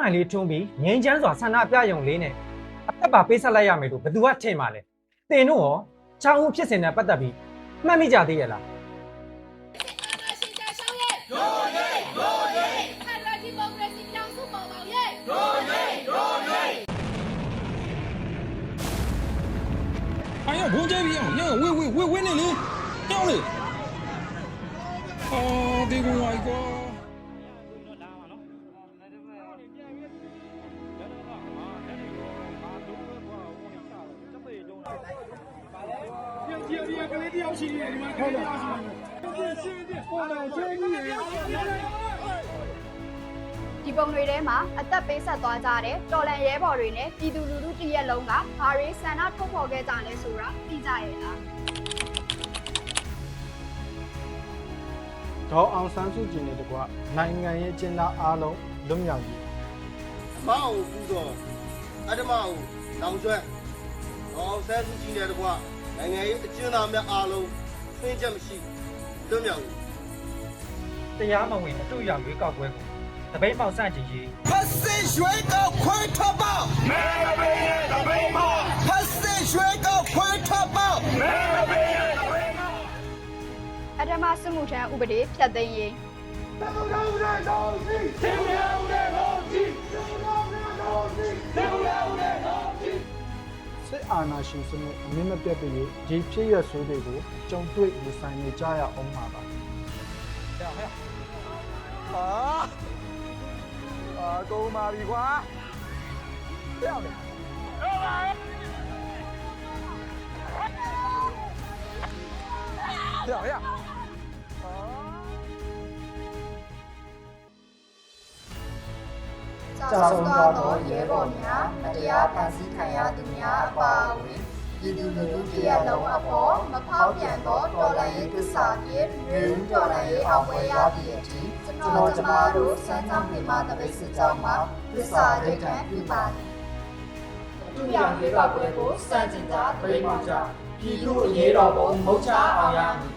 မိုင်လေးထွန်းပြီးငင်းချမ်းစွာဆန္ဒပြရုံလေးနဲ့အသက်ပါပေးဆက်လိုက်ရမယ်လို့ဘယ်သူကထင်ပါလဲတင်တို့ရောချောင်းဦးဖြစ်စဉ်နဲ့ပတ်သက်ပြီးမှတ်မိကြသေးရဲ့လားအာဏာရှင်ကြရှောင်းရဲ့ရိုးရဲရိုးရဲဖက်ဒရယ်ဒီမိုက ဒီဒီကလေးတယောက်ရှိနေဒီမှာကလေးတယောက်ရှိနေဟိုတော့ကျေးကြီးရဒီပုံတွေထဲမှာအသက်ပေးဆက်သွားကြတဲ့တော်လန်ရဲဘော်တွေနဲ့ပြည်သူလူထုတရက်လုံးကဘာတွေဆန္ဒထုတ်ဖော်ခဲ့ကြလဲဆိုတာသိကြရဲ့လားဒေါ်အောင်ဆန်းစုကြည်နဲ့တကွနိုင်ငံရဲ့ကျင်းသားအားလုံးလွတ်မြောက်ရေးအမောင်ကိုပူတော်အဓမ္မကိုလောင်ကျွမ်း အောင်ဆဲစုကြည့်တဲ့တကွနိုင်ငံရေးအကျဉ်းသားများအားလုံးသိချက်မရှိလွတ်မြောက်ဘူးတရားမဝင်အတူရောက်ရွေးကောက်ပွဲကိုတပိတ်ပေါက်ဆန့်ကျင်ရေးဖက်စစ်ရွှေကောက်ခွဲထွက်ပေါက်မဲမပေးရဲ့တပိတ်ပေါက်ဖက်စစ်ရွှေကောက်ခွဲထွက်ပေါက်မဲမပေးရဲ့တပိတ်ပေါက်အထမစစ်မှုထမ်းဥပဒေဖြတ်သိမ်းရေးစစ် အာဏာရှင်စနစ်အမြင့်မပြတ်တဲ့ရေးဒီဖြစ်ရဆိုးတွေကိုကြုံတွေ့ရင်ဆိုင်နေကြရအောင်ပါပါအာအာကုန်ပါပြီကွာပြောင်းလေပြောင်းရ ကြောက်ဆုံးသွားသောရဲဘော်များမတရားဖန်ဆီးခံရသူများအပါအဝင်ပြည်သူလူထုတရားလုံးအပေါ်မဖောက်ပြန်သောတော်လှန်ရေးကိစ္စဖြင့်ရင်းတော်လှန်ရေးအောင်ပွဲရသည့်အထိကျွန်တော်ကျမတို့စမ်းချောင်းပြမတပိတ်စစ်ကြောင်းမှာသစ္စာဒိဋ္ဌံပြုပါသည်သူရံလေးပါပွဲကိုစန့်ကျင်ကြပြိမောကြပြည်သူအရေးတော်ပုံမုတ်ချအောင်ရမည်